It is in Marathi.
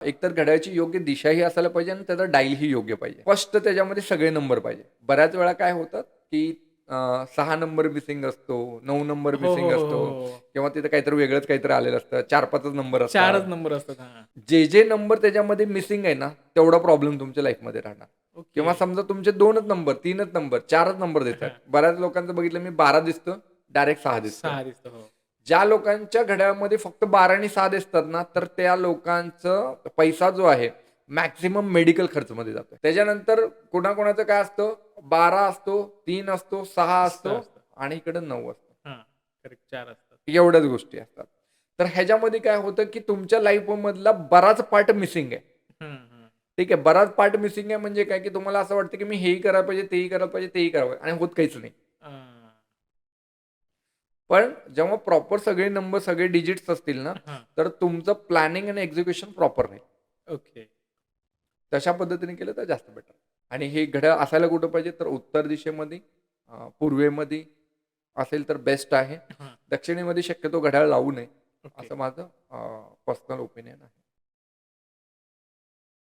एकतर घड्याळाची योग्य दिशाही असायला पाहिजे आणि त्याचा डाईल ही योग्य पाहिजे. फर्स्ट त्याच्यामध्ये सगळे नंबर पाहिजे. बऱ्याच वेळा काय होतात की सहा नंबर मिसिंग असतो नऊ नंबर मिसिंग हो, असतो हो, हो. किंवा तिथे काहीतरी वेगळंच काहीतरी आलेलं असतं. चार पाचच नंबर चारच नंबर असतात जे जे नंबर त्याच्यामध्ये मिसिंग आहे ना तेवढा प्रॉब्लेम तुमच्या लाईफमध्ये राहणार. किंवा समजा तुमचे दोनच नंबर तीनच नंबर चारच नंबर देतात. बऱ्याच लोकांचं बघितलं मी बारा दिसतं डायरेक्ट सहा दिसतं. ज्या लोकांच्या घड्याळामध्ये फक्त बारा आणि सहा दिसतात ना तर त्या लोकांचं पैसा जो आहे मॅक्झिमम मेडिकल खर्चमध्ये जातो त्याच्यानंतर कोणाकोणाचं काय असतं बारा असतो तीन असतो सहा असतो. आणि इकडे नऊ असतो चार असतात एवढ्याच गोष्टी असतात तर ह्याच्यामध्ये काय होतं की तुमच्या लाईफ मधला बराच पार्ट मिसिंग आहे. ठीक आहे बराच पार्ट मिसिंग आहे म्हणजे काय की तुम्हाला असं वाटतं की मी हेही करायला पाहिजे तेही करायला पाहिजे तेही करावं आणि होत काहीच नाही. पण जेव्हा प्रॉपर सगळे नंबर सगळे डिजिट्स असतील ना. तर तुमचं प्लॅनिंग आणि एक्झिक्युशन प्रॉपर राहील ओके तशा पद्धतीने केलं तर जास्त बेटर आणि हे घड्याळ असायला कुठं पाहिजे तर उत्तर दिशेमध्ये पूर्वेमध्ये असेल तर बेस्ट आहे. दक्षिणेमध्ये शक्यतो घड्याळ लावू नये असं माझं पर्सनल ओपिनियन आहे.